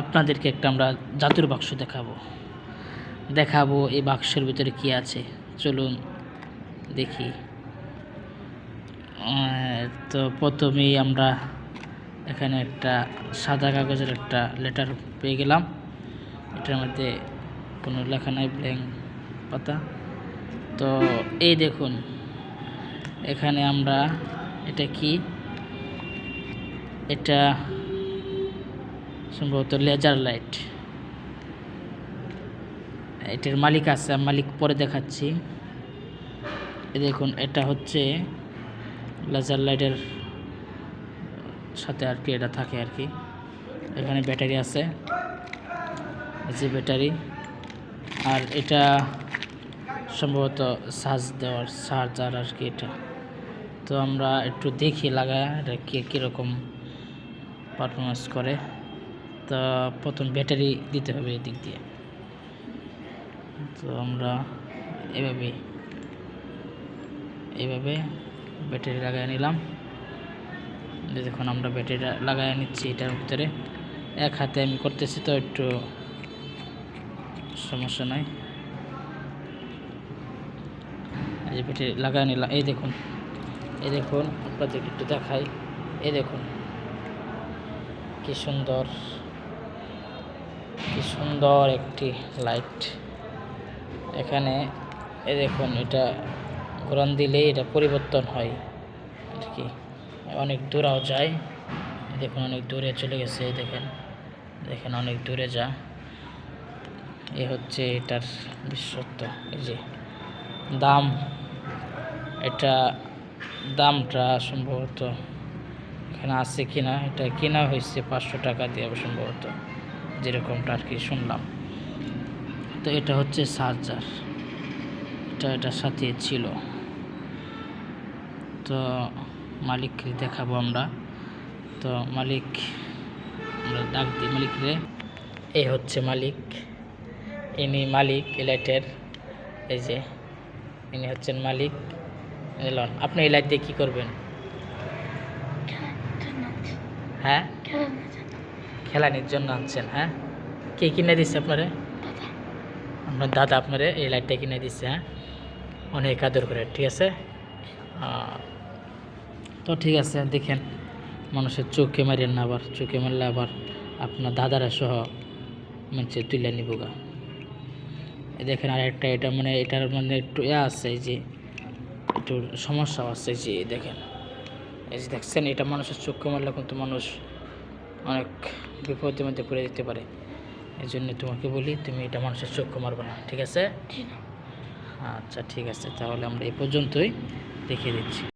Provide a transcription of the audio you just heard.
আপনাদেরকে একটা আমরা জাদুর বাক্স দেখাবো। দেখাবো এই বাক্সের ভিতরে কি আছে। চলুন দেখি। তো প্রথমেই আমরা এখানে একটা সাদা কাগজের একটা লেটার পেয়ে গেলাম। এটার মধ্যে কোনো লেখা নাই ব্ল্যাঙ্ক পাতা। তো এই দেখুন, এখানে আমরা এটা কি? এটা সম্ভবত লেজার লাইট। এটার মালিক আছে মালিক পরে দেখাচ্ছি। দেখুন, এটা হচ্ছে লেজার লাইটের সাথে আর কি, এটা থাকে আর কি। এখানে ব্যাটারি আছে যে ব্যাটারি। আর এটা সম্ভবত চার্জ দেওয়ার চার্জার আর কি এটা। তো আমরা একটু দেখি লাগায় এটা কে কীরকম পারফরমেন্স করে। তো প্রথম ব্যাটারি দিতে হবে এদিক দিয়ে। তো আমরা এভাবে এইভাবে ব্যাটারি লাগাই নিলাম। দেখুন, আমরা ব্যাটারি লাগাই নিচ্ছি এটার ভিতরে। এক হাতে আমি করতেছি তো, একটু সমস্যা নাই। এই যে ব্যাটারি লাগাই নিলাম, এই দেখুন এই দেখুন, আপনাদেরকে একটু দেখাই। এই দেখুন, কি সুন্দর। কি সুন্দর একটি লাইট এখানে এ দেখুন, এটা ঘোরান দিলেই এটা পরিবর্তন হয়। আর কি? অনেক দূরেও যায়। দেখুন, অনেক দূরে চলে গেছে দেখেন। দেখেন, অনেক দূরে যা। এ হচ্ছে এটার বিশেষত্ব, এই যে দাম। এটা দামটা সম্ভবত এখানে আছে কিনা, এটা কেনা হয়েছে পাঁচশো টাকা দিয়ে সম্ভবত। যেরকমটা আর কি শুনলাম। তো এটা হচ্ছে চার্জার এটা এটার সাথে ছিল। তো মালিককে দেখাবো আমরা। তো মালিক আমরা ডাক দিই মালিক রে এই হচ্ছে মালিক। ইনি মালিক লাইটের এই যে ইনি হচ্ছেন মালিক। এলন আপনি এই লাইট দিয়ে কী করবেন? হ্যাঁ? খেলানির জন্য আনছেন হ্যাঁ? কে কিনে দিচ্ছে আপনারে? আপনার দাদা আপনারে এই লাইটটা কিনে দিচ্ছে হ্যাঁ? অনেক আদর করে, ঠিক আছে? তো ঠিক আছে, দেখেন, মানুষের চোখে মারেন না আবার, চোখে মারলে আবার আপনার দাদারা সহ মানুষের তুলে নিব গা। এই দেখেন আর একটা এটা মানে এটার মানে একটু ইয়ে আছে যে একটু সমস্যা আছে যে দেখেন। এই যে দেখছেন, এটা মানুষের চোখে মারলে কিন্তু মানুষ অনেক বিপদের মধ্যে পড়ে যেতে পারে। এই জন্য তোমাকে বলি তুমি এটা মানুষের চোখ মারবে না ঠিক আছে? আচ্ছা ঠিক আছে তাহলে আমরা এই পর্যন্তই দেখিয়ে দিচ্ছি।